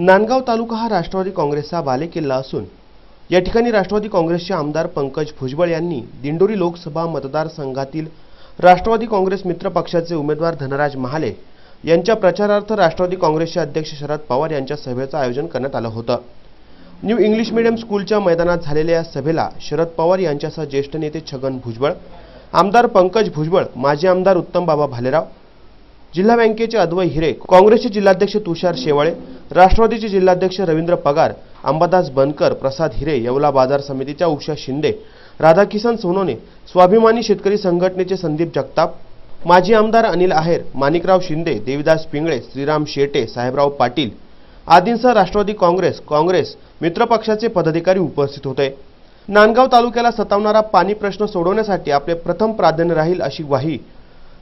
नांदगाव तालुका हा राष्ट्रवादी काँग्रेसचा बालेकिल्ला असून या ठिकाणी राष्ट्रवादी काँग्रेसचे आमदार पंकज भुजबळ यांनी दिंडोरी लोकसभा मतदारसंघातील राष्ट्रवादी काँग्रेस मित्र पक्षाचे उमेदवार धनराज महाले यांच्या प्रचारार्थ राष्ट्रवादी काँग्रेसचे अध्यक्ष शरद पवार यांच्या सभेचं आयोजन करण्यात आलं होतं. न्यू इंग्लिश मीडियम स्कूलच्या मैदानात झालेल्या या सभेला शरद पवार यांच्यासह ज्येष्ठ नेते छगन भुजबळ आमदार पंकज भुजबळ माजी आमदार उत्तम बाबा भालेराव जिल्हा बँकेचे अद्वय हिरे काँग्रेसचे जिल्हाध्यक्ष तुषार शेवाळे राष्ट्रवादीचे जिल्हाध्यक्ष रवींद्र पगार अंबादास बनकर प्रसाद हिरे येवला बाजार समितीच्या उषा शिंदे राधाकिसन सोनोने स्वाभिमानी शेतकरी संघटनेचे संदीप जगताप माजी आमदार अनिल आहेर माणिकराव शिंदे देविदास पिंगळे श्रीराम शेटे साहेबराव पाटील आदींसह राष्ट्रवादी काँग्रेस काँग्रेस मित्रपक्षाचे पदाधिकारी उपस्थित होते. नांदगाव तालुक्याला सतावणारा पाणी प्रश्न सोडवण्यासाठी आपले प्रथम प्राधान्य राहील अशी ग्वाही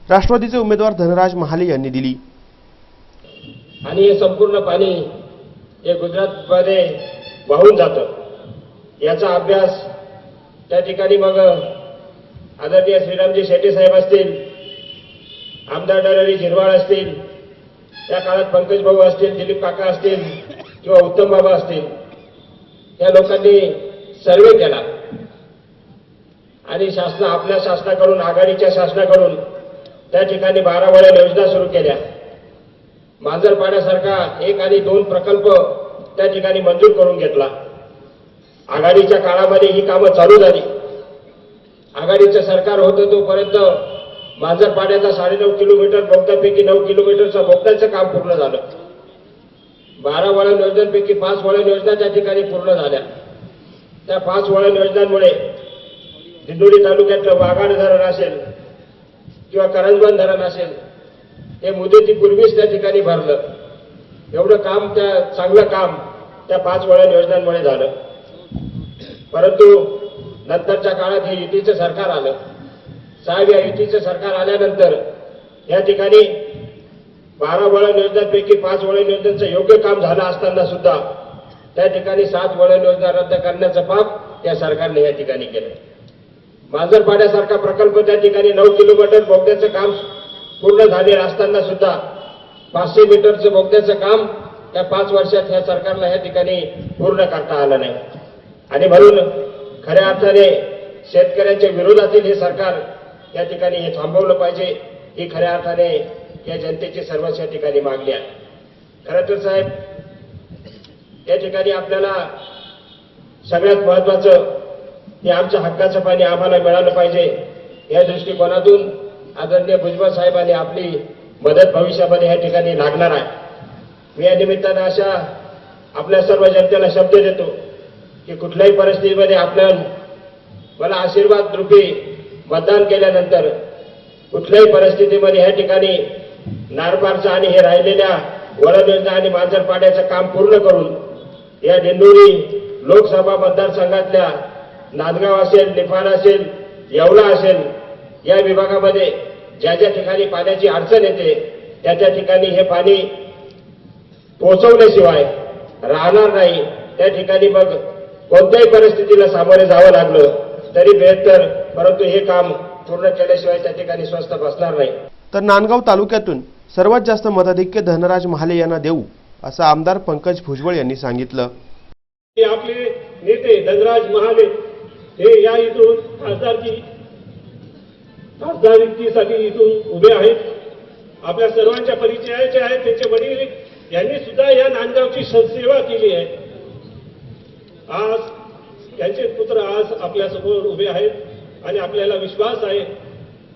राष्ट्रवादीचे उमेदवार धनराज महाले यांनी दिली. आणि हे संपूर्ण पाणी हे गुजरातमध्ये वाहून जातं. याचा अभ्यास त्या ठिकाणी मग आदरणीय श्रीरामजी शेट्टी साहेब असतील आमदार डरहरी झिरवाळ असतील त्या काळात पंकज भाऊ असतील दिलीप काका असतील किंवा उत्तम बाबा असतील या लोकांनी सर्वे केला. आणि शासना आपल्या शासनाकडून आघाडीच्या शासनाकडून त्या ठिकाणी बारा वळण योजना सुरू केल्या. मांजरपाड्यासारखा एक आणि दोन प्रकल्प त्या ठिकाणी मंजूर करून घेतला. आघाडीच्या काळामध्ये ही कामं चालू झाली. आघाडीचं सरकार होतं तोपर्यंत मांजरपाड्याचा साडेनऊ किलोमीटर बोगद्यापैकी नऊ किलोमीटरचं बोगद्याचं काम पूर्ण झालं. बारा वळण योजनांपैकी पाच वळण योजना त्या ठिकाणी पूर्ण झाल्या. त्या पाच वळण योजनांमुळे दिंडोरी तालुक्यातलं वाघाड धरण असेल किंवा करंजवन धरण असेल हे मुदतीपूर्वीच त्या ठिकाणी भरलं. एवढं काम त्या चांगलं काम त्या पाच वळण योजनांमुळे झालं. परंतु नंतरच्या काळात हे युतीचं सरकार आलं. साहेब या युतीचं सरकार आल्यानंतर या ठिकाणी बारा वळण योजनांपैकी पाच वळण योजनांचं योग्य काम झालं असताना सुद्धा त्या ठिकाणी सात वळण योजना रद्द करण्याचं पाप त्या सरकारने या ठिकाणी केलं. मांजरपाड्यासारखा प्रकल्प त्या ठिकाणी नऊ किलोमीटर बोगद्याचं काम पूर्ण झालेलं असताना सुद्धा पाचशे मीटरचं बोगद्याचं काम त्या पाच वर्षात ह्या सरकारला या ठिकाणी पूर्ण करता आलं नाही. आणि म्हणून खऱ्या अर्थाने शेतकऱ्यांच्या विरोधातील हे सरकार या ठिकाणी हे थांबवलं पाहिजे ही खऱ्या अर्थाने या जनतेची सर्वच या ठिकाणी मागणी आहे. खरं तर साहेब या ठिकाणी आपल्याला सगळ्यात महत्वाचं हे आमच्या हक्काचं पाणी आम्हाला मिळालं पाहिजे या दृष्टिकोनातून आदरणीय भुजबळ साहेबांनी आपली मदत भविष्यामध्ये या ठिकाणी लागणार आहे. मी या निमित्तानं अशा आपल्या सर्व जनतेला शब्द देतो की कुठल्याही परिस्थितीमध्ये आपण मला आशीर्वाद रूपी मतदान केल्यानंतर कुठल्याही परिस्थितीमध्ये या ठिकाणी नारपारचं आणि हे राहिलेल्या वळण आणि मांजरपाड्याचं काम पूर्ण करून या दिंडोरी लोकसभा मतदारसंघातल्या नांदगाव असेल निफाड असेल येवला असेल या विभागामध्ये ज्या ज्या ठिकाणी पाण्याची अडचण येते त्या त्या ठिकाणी हे पाणी पोहोचवल्याशिवाय राहणार नाही. त्या ठिकाणी मग कोणत्याही परिस्थितीला सामोरे जावं लागलं तरी बेहतर परंतु हे काम पूर्ण केल्याशिवाय त्या ठिकाणी स्वस्त बसणार नाही. तर नांदगाव तालुक्यातून सर्वात जास्त मताधिक्य धनराज महाले यांना देऊ असं आमदार पंकज भुजबळ यांनी सांगितलं. आपले नेते धनराज महाले हे या इथून खासदारकी खासदारकीसाठी इथून उभे आहेत. आपल्या सर्वांच्या परिचयाचे आहेत. त्यांचे वडील यांनी सुद्धा या नांदगावची सेवा केली आहे. आज त्यांचे पुत्र आज आपल्यासमोर उभे आहेत आणि आपल्याला विश्वास आहे.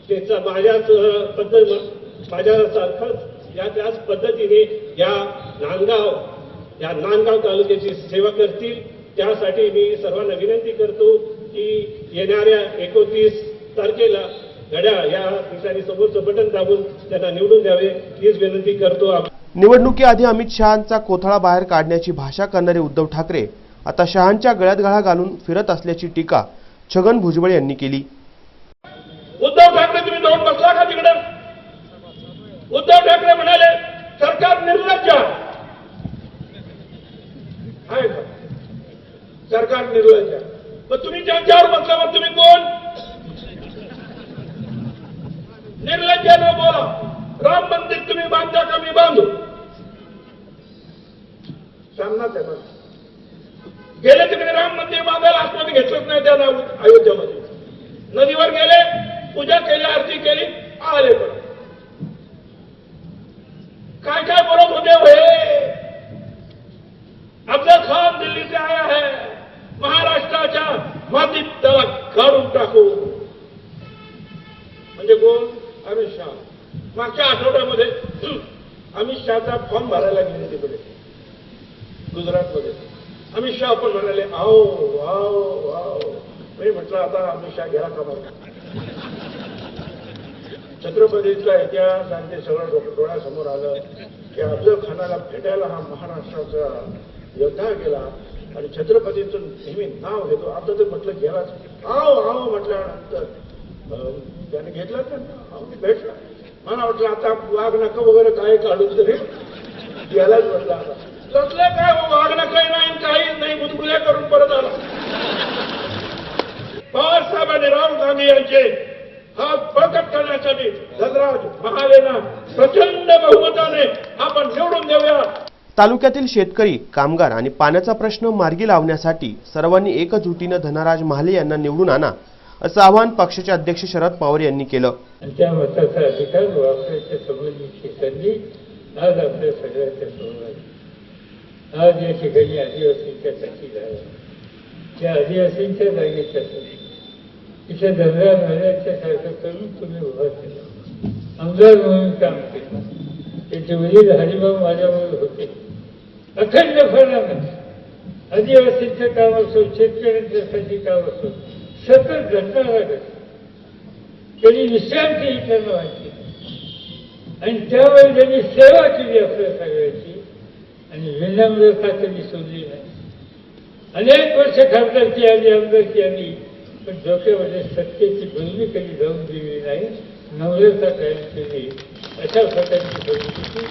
त्यांचा माझ्याच पद्धत माझ्यासारखंच या त्याच पद्धतीने या नांदगाव या नांदगाव तालुक्याची सेवा करतील. त्यासाठी मी सर्वांना विनंती करतो की येणाऱ्या एकोणतीस तारखेला घड्या या ठिकाणी समोरचं बटन दाबून त्यांना निवडून द्यावे हीच विनंती करतो निवडणुकीआधी अमित शहांचा कोथळा बाहेर काढण्याची भाषा करणारे उद्धव ठाकरे आता शहांच्या गळ्यात गळा घालून फिरत असल्याची टीका छगन भुजबळ यांनी केली. उद्धव ठाकरे तुम्ही जाऊन बसला का तिकडे? उद्धव ठाकरे म्हणाले सरकार निर्लज्ज सरकार निर्लज्ज. मग तुम्ही ज्यांच्यावर बसला मग तुम्ही कोण? त्यांना राम गेले तिकडे राम मंदिर बांधायला आसमान घेतलंच नाही त्या अयोध्येमध्ये. नदीवर गेले पूजा केली आरती केली आले पण. काय काय बोलत होते हो हे? अफजल खान दिल्ली से आया है महाराष्ट्राच्या मातीत त्याला काढून टाकू. म्हणजे कोण? अमित शहा. मागच्या आठवड्यामध्ये अमित शहाचा फॉर्म भरायला गेले तिकडे. गुजरातमध्ये. अमित शहा आपण म्हणाले आओ आओ आओ. मी म्हटलं आता अमित शहा गेला का छत्रपतीचा इतिहास आणि ते सगळं डोळ्यासमोर आलं की अफजल खानाला भेटायला हा महाराष्ट्राचा योद्धा गेला आणि छत्रपतीचं नेहमी नाव घेतो. आता तर म्हटलं गेलाच आओ आओ म्हटल्यानंतर अं, त्याने घेतलं त्यांना भेटला. मला वाटलं आता वाघ नका वगैरे काय काढून तरी. यालाच म्हटलं आता. तसलं काय हो, वाघ नका नाही काही नाही गुदगुल्या करून परत आला. पवार साहेबांनी राहुल गांधी यांचे हात बळकट करण्यासाठी धनराज महालेना प्रचंड बहुमताने आपण निवडून देऊया. तालुक्यातील शेतकरी कामगार आणि पाण्याचा प्रश्न मार्गी लावण्यासाठी सर्वांनी एकजुटीनं धनराज महाले यांना निवडून आणा असं आवाहन पक्षाचे अध्यक्ष शरद पवार यांनी केलं. आणि त्या मताचा अधिकार वापरायच्या संबंधीची संधी आज आपल्या सगळ्यांच्या समोर आज या ठिकाणी आदिवासींच्या साठी झाला त्या आदिवासींच्या जागेच्या साठी इथे धनराज सारखं करून तुम्ही उभा केला आमदार म्हणून काम केलं त्याचे वडील हरिभाऊ माझ्यामुळे होते अखंड फळामध्ये आदिवासींचं काम असो शेतकऱ्यांच्यासाठी काम असो सतत घटना लागत त्यांनी विश्रांती त्यांना व्हायची आणि त्यावेळी त्यांनी सेवा केली आपल्या सगळ्याची आणि विनम्रता कधी सोडली नाही. अनेक वर्ष खासदारकी आली आमदारकी आली. पण डोक्यामध्ये सत्तेची बंदी कधी जाऊन दिली नाही. नम्रता कायम केली. अशा प्रकारची परिस्थिती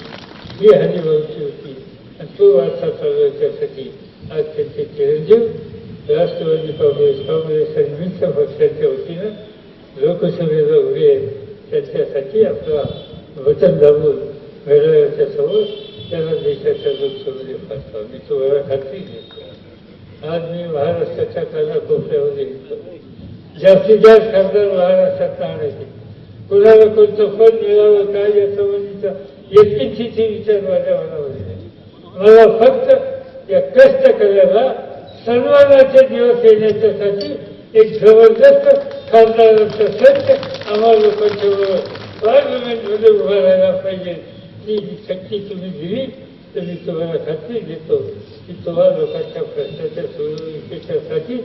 ही हरिभाऊची होती. आणि तो वारसा चालवायच्यासाठी आज त्यांचे चिरंजीव राष्ट्रवादी काँग्रेस काँग्रेस आणि मित्र पक्षाच्या वतीनं लोकसभेला उभे आहेत. त्यांच्यासाठी आपला वचन दाबून घडवण्याच्या समोर त्याला देशाच्या लोकसभेने पाठवा मी तुम्हाला खात्री देतो आज मी महाराष्ट्राच्या कानाकोपऱ्यामध्ये घेतो जास्तीत जास्त खासदार महाराष्ट्रात आणायचे. कोणाला कोणतं पद मिळावं काय या संबंधीचा एकटीची विचार माझ्या मनामध्ये नाही. मला फक्त या कष्ट करायला सन्मानाचे दिवस येण्याच्यासाठी एक जबरदस्त खासदारांचा संच आम्हा लोकांच्या बरोबर. पार्लमेंटमध्ये उभा राहायला पाहिजे. जी शक्ती तुम्ही दिली तर मी तुम्हाला खात्री देतो की तुम्हा लोकांच्या प्रश्नाच्या सोडवणुकीच्यासाठी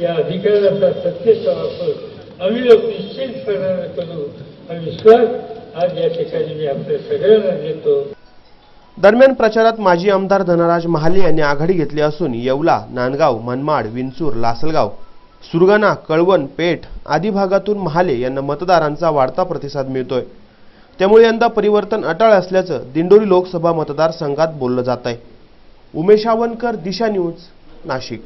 या अधिकाराचा सत्तेचा वापर आम्ही लोक निश्चितपणाने करू. हा विश्वास आज या ठिकाणी मी आपल्या सगळ्यांना देतो. दरम्यान प्रचारात माजी आमदार धनराज महाले यांनी आघाडी घेतली असून येवला नांदगाव मनमाड विंचूर लासलगाव सुरगाणा कळवण पेठ आदी भागातून महाले यांना मतदारांचा वाढता प्रतिसाद मिळतोय. त्यामुळे यंदा परिवर्तन अटाळ असल्याचं दिंडोरी लोकसभा मतदारसंघात बोललं जात आहे उमेश आवनकर दिशा न्यूज नाशिक.